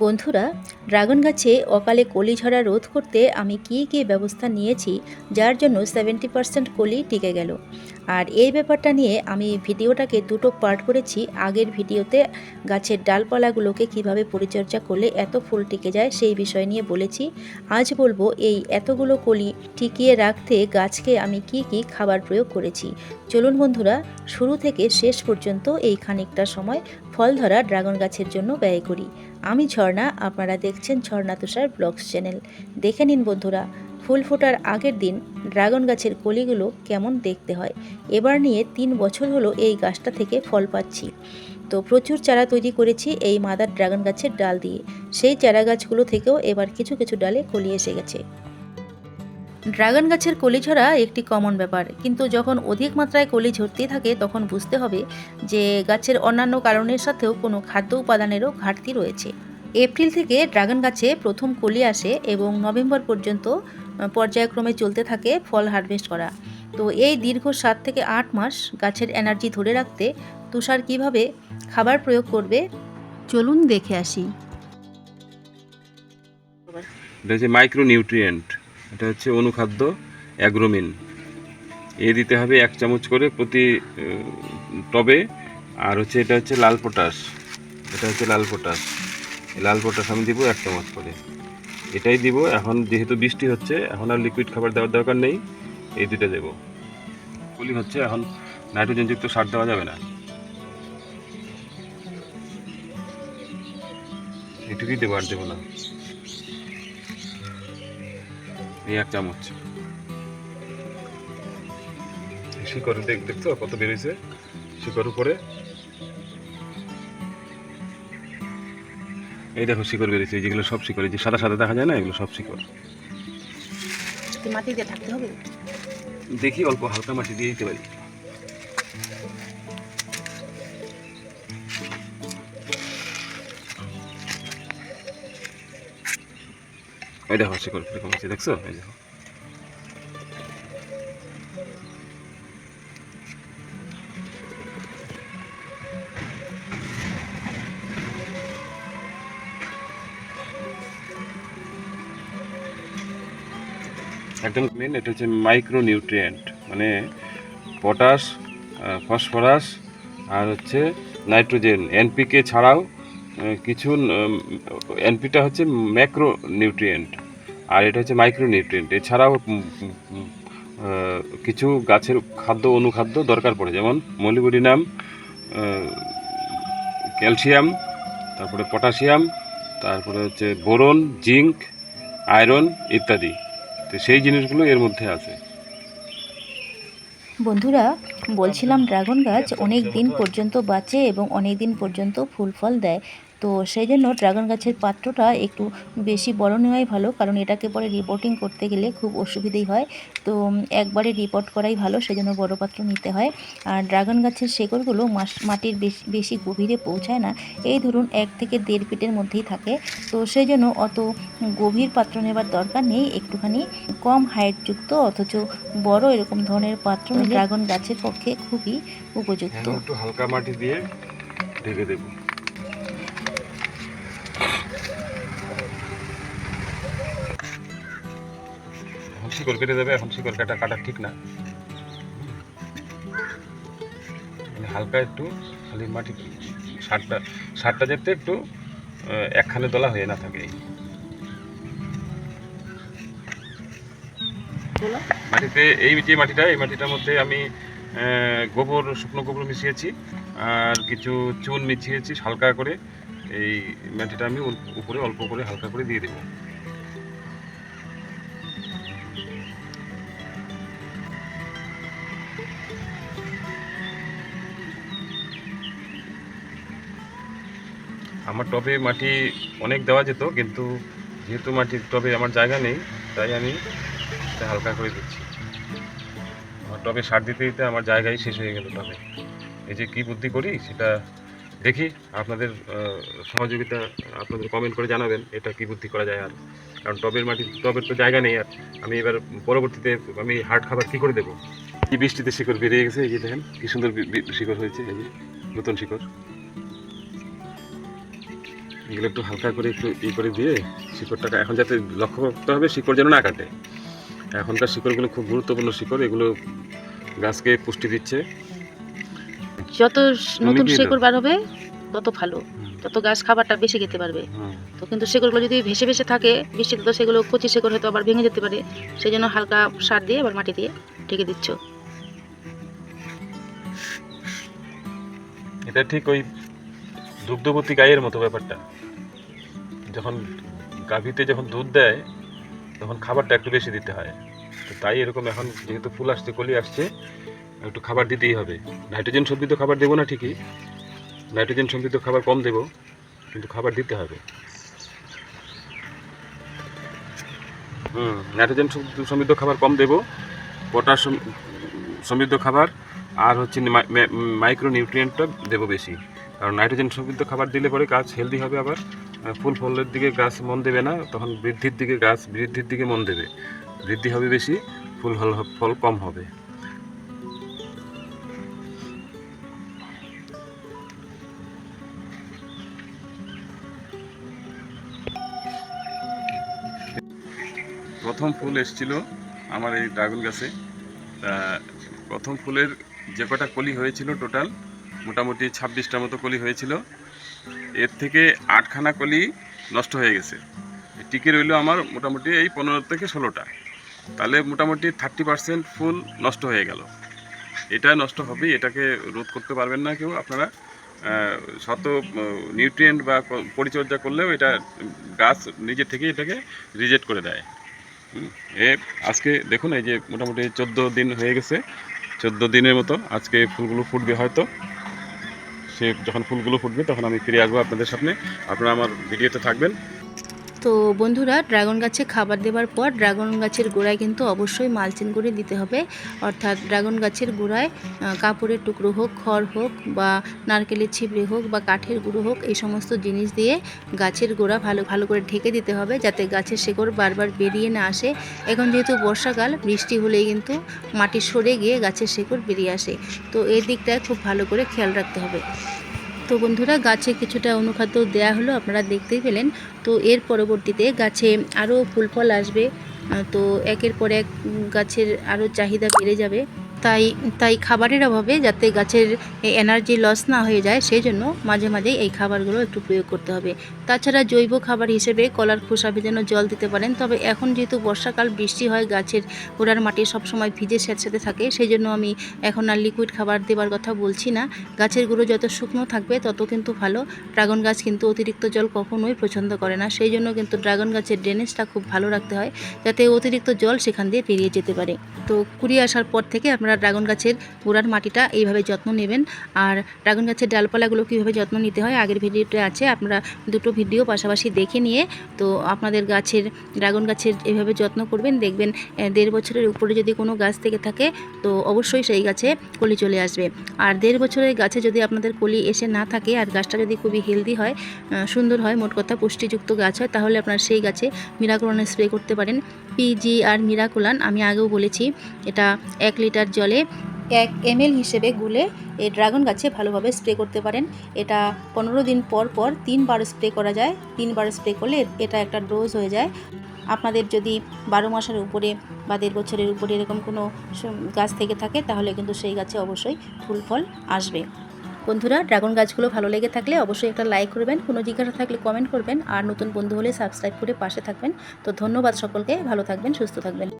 বন্ধুরা, ড্রাগন গাছে অকালে কলি ঝরা রোধ করতে আমি কী কী ব্যবস্থা নিয়েছি, যার জন্য সেভেন্টি পার্সেন্ট কলি টিকে গেল। আর এই ব্যাপারটা নিয়ে আমি ভিডিওটাকে দুটো পার্ট করেছি। আগের ভিডিওতে গাছের ডালপালাগুলোকে কীভাবে পরিচর্যা করলে এত ফুল টিকে যায় সেই বিষয় নিয়ে বলেছি। আজ বলব এই এতগুলো কলি টিকিয়ে রাখতে গাছকে আমি কি কি খাবার প্রয়োগ করেছি। চলুন বন্ধুরা, শুরু থেকে শেষ পর্যন্ত এই খানিকটা সময় ফল ধরা ড্রাগন গাছের জন্য ব্যয় করি। আমি ঝর্ণা, আপনারা দেখছেন ঝর্ণা তুষার ব্লগস চ্যানেল। দেখে নিন বন্ধুরা ফুল ফোটার আগের দিন ড্রাগন গাছের কলিগুলো কেমন দেখতে হয়? এবার নিয়ে তিন বছর হলো এই গাছটা থেকে ফল পাচ্ছি। তো প্রচুর চারা তৈরি করেছি এই মাদার ড্রাগন গাছের ডাল দিয়ে। সেই চারা গাছগুলো থেকেও এবার কিছু কিছু ডালে কলি এসে গেছে। ড্রাগন গাছের কলি ঝরা একটি কমন ব্যাপার। কিন্তু যখন অধিক মাত্রায় কলি ঝরতেই থাকে, তখন বুঝতে হবে যে গাছের অন্যান্য কারণের সাথেও কোনো খাদ্য উপাদানেরও ঘাটতি রয়েছে। এপ্রিল থেকে ড্রাগন গাছে প্রথম কলি আসে এবং নভেম্বর পর্যন্ত পর্যায়ক্রমে চলতে থাকে ফল হারভেস্ট করা। তো এই দীর্ঘ সাত থেকে আট মাস গাছের এনার্জি ধরে রাখতে তুষার কীভাবে খাবার প্রয়োগ করবে, চলুন দেখে আসি। এটা হচ্ছে মাইক্রো নিউট্রিয়েন্ট এটা হচ্ছে অনুখাদ্য অ্যাগ্রোমিন এ দিতে হবে এক চামচ করে প্রতি টবে, আর হচ্ছে এটা হচ্ছে লাল পটাশ এটা হচ্ছে লাল পটাশ লাল পটাশ আমি দিব এক চামচ করে। এটাই দিব। এখন যেহেতু বৃষ্টি হচ্ছে, এখন আর লিকুইড খাবার দেওয়ার দরকার নেই। এই দুটো দেবো। কলি হচ্ছে, এখন নাইট্রোজেনযুক্ত সার দেওয়া যাবে না। এটুকুই দেবো আর দেবো না। এই এক চামচ। শিকড় দেখ দেখছ কত বেরিয়েছে শিকড় উপরে। এই দেখো শিকড় বেরিয়েছে যেগুলো সব শিকড় এই যে সাদা সাদা দেখা যায় না এগুলো সব শিকড়। মাটিতে থাকতে হবে? দেখি অল্প হালকা মাটি দিয়ে দিতে পারি। এই দেখো শিকড় কীরকম আছে দেখছ? এই দেখো। একদম মেন এটা হচ্ছে মাইক্রো নিউট্রিয়েন্ট মানে পটাশ ফসফরাস আর হচ্ছে নাইট্রোজেন এনপিকে ছাড়াও কিছু এনপিটা হচ্ছে ম্যাক্রো নিউট্রিয়েন্ট আর এটা হচ্ছে মাইক্রো নিউট্রিয়েন্ট এছাড়াও কিছু গাছের খাদ্য, অনুখাদ্য দরকার পড়ে, যেমন মলিবডিনাম ক্যালসিয়াম তারপরে পটাশিয়াম তারপরে হচ্ছে বোরন জিঙ্ক আয়রন ইত্যাদি। তো সেই জিনিসগুলো এর মধ্যে আছে। বন্ধুরা, বলছিলাম ড্রাগন গাছ অনেক দিন পর্যন্ত বাঁচে এবং অনেক দিন পর্যন্ত ফুল ফল দেয়। তো সেই জন্য ড্রাগন গাছের পাত্রটা একটু বেশি বড় নেওয়াই ভালো কারণ এটাকে পরে রিপোর্টিং করতে গেলে খুব অসুবিধেই হয়। তো একবারে রিপোর্ট করাই ভালো সেই জন্য বড় পাত্র নিতে হয়। আর ড্রাগন গাছের শেকড়গুলো মাটির বেশি বেশি গভীরে পৌঁছায় না এই ধরুন এক থেকে দেড় ফিটের মধ্যেই থাকে। তো সেই জন্য অত গভীর পাত্র নেবার দরকার নেই একটুখানি কম হাইটযুক্ত অথচ বড় এরকম ধরনের পাত্র ড্রাগন গাছের পক্ষে খুবই উপযুক্ত। একটু হালকা মাটি দিয়ে ঢেকে দেবো। শিকড় কেটে দেবে এখন শিকড় কাটা কাটা ঠিক না। মানে হালকা একটু খালি মাটি সারটা সারটা যেতে একটু একখানে দলা হয়ে না থাকে। মাটিতে এই যে মাটিটা এই মাটিটার মধ্যে আমি গোবর শুকনো গোবর মিশিয়েছি আর কিছু চুন মিশিয়েছি হালকা করে। এই মাটিটা আমি উপরে অল্প করে হালকা করে দিয়ে দেবো। আমার টবে মাটি অনেক দেওয়া যেত, কিন্তু যেহেতু মাটির টবে আমার জায়গা নেই, তাই আমি হালকা করে দিচ্ছি। আমার টবে সার দিতে দিতে আমার জায়গায় শেষ হয়ে গেল টবে। এই যে কী বুদ্ধি করি সেটা দেখি, আপনাদের সহযোগিতা আপনাদের কমেন্ট করে জানাবেন, এটা কী বুদ্ধি করা যায় আর। কারণ টবের মাটি টবের তো জায়গা নেই আর। আমি এবার পরবর্তীতে আমি হার্ড খাবার কী করে দেবো? এই বৃষ্টিতে শিকড় বেরিয়ে গেছে, এই যে দেখেন, কী সুন্দর শিকড় হয়েছে, এই যে নতুন শিকড়। এগুলো একটু হালকা করে একটু ই করে দিয়ে শিকড়টাকে এখন যাতে লক্ষ্য করতে হবে শিকড় যেন না কাটে। এখনকার শিকড়গুলো খুব গুরুত্বপূর্ণ শিকড় এগুলো গাছকে পুষ্টি দিচ্ছে। যত নতুন শিকড় বার হবে তত ভালো। তত গাছ খাবারটা বেশি খেতে পারবে। তো কিন্তু শেকড়গুলো যদি ভেসে ভেসে থাকে বৃষ্টিতে তো সেগুলো কচি শেকড় হয়তো আবার ভেঙে যেতে পারে। সেই জন্য হালকা সার দিয়ে আবার মাটি দিয়ে ঢেকে দিচ্ছ। এটা ঠিক ওই দুগ্ধবতী গায়ের মতো ব্যাপারটা। যখন গাভীতে যখন দুধ দেয়, তখন খাবারটা একটু বেশি দিতে হয়। তো তাই এরকম এখন যেহেতু ফুল আসছে, কলি আসছে, একটু খাবার দিতেই হবে। নাইট্রোজেন সমৃদ্ধ খাবার দেবো না ঠিকই, নাইট্রোজেন সমৃদ্ধ খাবার কম দেবো, কিন্তু খাবার দিতে হবে। হুম, নাইট্রোজেন সমৃদ্ধ খাবার কম দেবো পটাশ সমৃদ্ধ খাবার, আর হচ্ছে মাইক্রো নিউট্রিয়েন্টটা দেবো বেশি। কারণ নাইট্রোজেন সমৃদ্ধ খাবার দিলে পরে গাছ হেলদি হবে আবার। ফুল ফলের দিকে গাছ মন দেবে না, তখন বৃদ্ধির দিকে গাছ, বৃদ্ধির দিকে মন দেবে। বৃদ্ধি হবে বেশি, ফুল ফল ফল কম হবে। প্রথম ফুল এসছিল আমার এই ড্রাগন গাছে। প্রথম ফুলের যে কটা কলি হয়েছিল টোটাল, মোটামুটি ছাব্বিশটার মতো কলি হয়েছিল। এর থেকে আটখানা কলি নষ্ট হয়ে গেছে। টিকে রইল আমার মোটামুটি এই পনেরো থেকে ষোলোটা। তাহলে মোটামুটি থার্টি পার্সেন্ট ফুল নষ্ট হয়ে গেল। এটা নষ্ট হবে এটাকে রোধ করতে পারবেন না কেউ। আপনারা শত নিউট্রিয়েন্ট বা পরিচর্যা করলেও এটা গাছ নিজে থেকেই এটাকে রিজেক্ট করে দেয়। এ আজকে দেখুন, এই যে মোটামুটি চোদ্দ দিন হয়ে গেছে। চোদ্দ দিনের মতো আজকে ফুলগুলো ফুটবে হয়তো। সে যখন ফুলগুলো ফুটবে তখন আমি ফিরে আসব আপনাদের সামনে। আপনারা আমার ভিডিওতে থাকবেন। তো বন্ধুরা, ড্রাগন গাছে খাবার দেওয়ার পর ড্রাগন গাছের গোড়ায় কিন্তু অবশ্যই মালচিং করে দিতে হবে। অর্থাৎ ড্রাগন গাছের গোড়ায় কাপড়ের টুকরো হোক, খড় হোক বা নারকেলের ছিবড়ে হোক বা কাঠের গুঁড়ো হোক, এই সমস্ত জিনিস দিয়ে গাছের গোড়া ভালো ভালো করে ঢেকে দিতে হবে যাতে গাছের শেকড় বারবার বেরিয়ে না আসে। এখন যেহেতু বর্ষাকাল, বৃষ্টি হলেই কিন্তু মাটি সরে গিয়ে গাছের শেকড় বেরিয়ে আসে। তো এই দিকটায় খুব ভালো করে খেয়াল রাখতে হবে। তো বন্ধুরা, গাছে কিছুটা অনুখাদ্য দেয়া হলো, আপনারা দেখতেই পেলেন। তো এর পরবর্তীতে গাছে আরও ফুল ফল আসবে। তো একের পর এক গাছের আরও চাহিদা বেড়ে যাবে। তাই তাই খাবারের অভাবে যাতে গাছের এনার্জি লস না হয়ে যায় সেই জন্য মাঝে মাঝে এই খাবারগুলো একটু প্রয়োগ করতে হবে। তাছাড়া জৈব খাবার হিসেবে কলার খোসা ভেজানো জল দিতে পারেন, তবে এখন যেহেতু বর্ষাকাল, বৃষ্টি হয়, গাছের গোড়ার মাটি সবসময় ভিজে স্যাঁতস্যাঁতে থাকে সেই জন্য আমি এখন আর লিকুইড খাবার দেওয়ার কথা বলছি না। গাছের গুঁড়ো যত শুকনো থাকবে, তত কিন্তু ভালো। ড্রাগন গাছ কিন্তু অতিরিক্ত জল কখনোই পছন্দ করে না সেই জন্য কিন্তু ড্রাগন গাছের ড্রেনেজটা খুব ভালো রাখতে হয়, যাতে অতিরিক্ত জল সেখান দিয়ে পেরিয়ে যেতে পারে। তো কুড়িয়ে আসার পর থেকে আপনারা ড্রাগন গাছের গোড়ার মাটিটা এইভাবে যত্ন নেবেন। আর ড্রাগন গাছের ডালপালাগুলো কীভাবে যত্ন নিতে হয় আগের ভিডিওতে আছে, আপনারা দুটো ভিডিও পাশাপাশি দেখে নিয়ে তো আপনাদের গাছের, ড্রাগন গাছের এভাবে যত্ন করবেন। দেখবেন দেড় বছরের উপরে যদি কোনো গাছ থেকে থাকে, তো অবশ্যই সেই গাছে কলি চলে আসবে। আর দেড় বছরের গাছে যদি আপনাদের কলি এসে না থাকে, আর গাছটা যদি খুবই হেলদি হয় সুন্দর হয়, মোট কথা পুষ্টিযুক্ত গাছ হয়, তাহলে আপনার সেই গাছে মিরাকুলান স্প্রে করতে পারেন। পিজি আর মিরাকুলান, আমি আগেও বলেছি, এটা এক লিটার জলে এক এমএল হিসেবে গুলে এই ড্রাগন গাছে ভালোভাবে স্প্রে করতে পারেন। এটা পনেরো দিন পর পর তিনবার স্প্রে করা যায়। তিনবার স্প্রে করলে এটা একটা ডোজ হয়ে যায়। আপনাদের যদি বারো মাসের উপরে বা দেড় বছরের উপরে এরকম কোনো গাছ থেকে থাকে, তাহলে কিন্তু সেই গাছে অবশ্যই ফুল ফল আসবে। বন্ধুরা, ড্রাগন গাছগুলো ভালো লেগে থাকলে অবশ্যই একটা লাইক করবেন, কোনো জিজ্ঞাসা থাকলে কমেন্ট করবেন, আর নতুন বন্ধু হলে সাবস্ক্রাইব করে পাশে থাকবেন। তো ধন্যবাদ সকলকে, ভালো থাকবেন, সুস্থ থাকবেন।